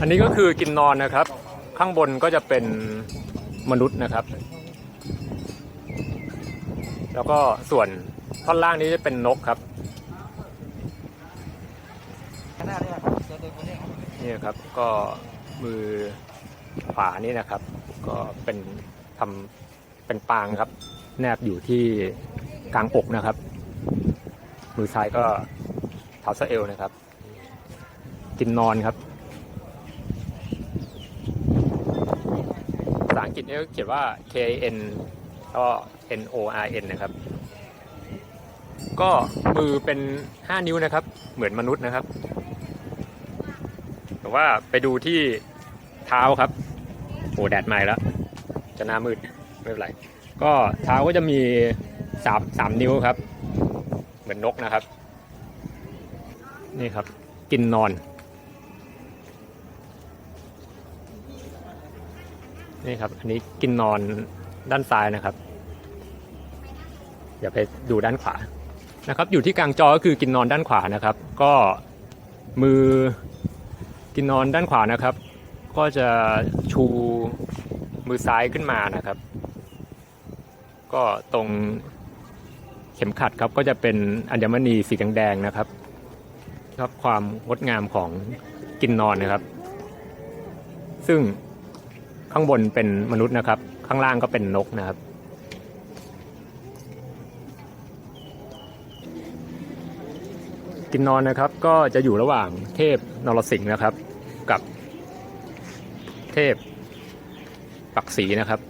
อันนี้ก็คือกินนอนนะครับ ข้างบนก็จะเป็นมนุษย์นะครับ แล้วก็ส่วนท่อนล่างนี้จะเป็นนกครับนี่ครับนี่นะครับก็มือขวานี่นะครับ ก็เป็นทำเป็นปางครับ แนบอยู่ที่กลางอกนะครับ มือซ้ายก็เท้าสะเอวนะครับ กินนอนครับาษาอังกฤษเนี่ยเขียนว่า K N ก็ N O R N นะครับ ก็มือเป็น 5 นิ้วนะครับ เหมือนมนุษย์นะครับ แต่ว่าไปดูที่เท้าครับโอ้แดดใหม่แล้ว จะหน้ามืดไม่เป็นไร ก็เท้าก็จะมีสามสามนิ้วครับ เหมือนนกนะครับ นี่ครับ กินนอน นี่ครับ อันนี้กินนอนด้านซ้ายนะครับอย่าไปดูด้านขวานะครับ อยู่ที่กลางจอก็คือกินนอนด้านขวานะครับ ก็มือกินนอนด้านขวานะครับ ก็จะชูมือซ้ายขึ้นมานะครับ ก็ตรงเข็มขัดครับก็จะเป็นอัญมณีสีแดงๆนะครับครับความงดงามของกินนอนนะครับ ซึ่ง ข้างบนเป็นมนุษย์นะครับ ข้างล่างก็เป็นนกนะครับ กินนอนนะครับก็จะอยู่ระหว่างเทพนรสิงห์นะครับ กับเทพปักศรีนะครับ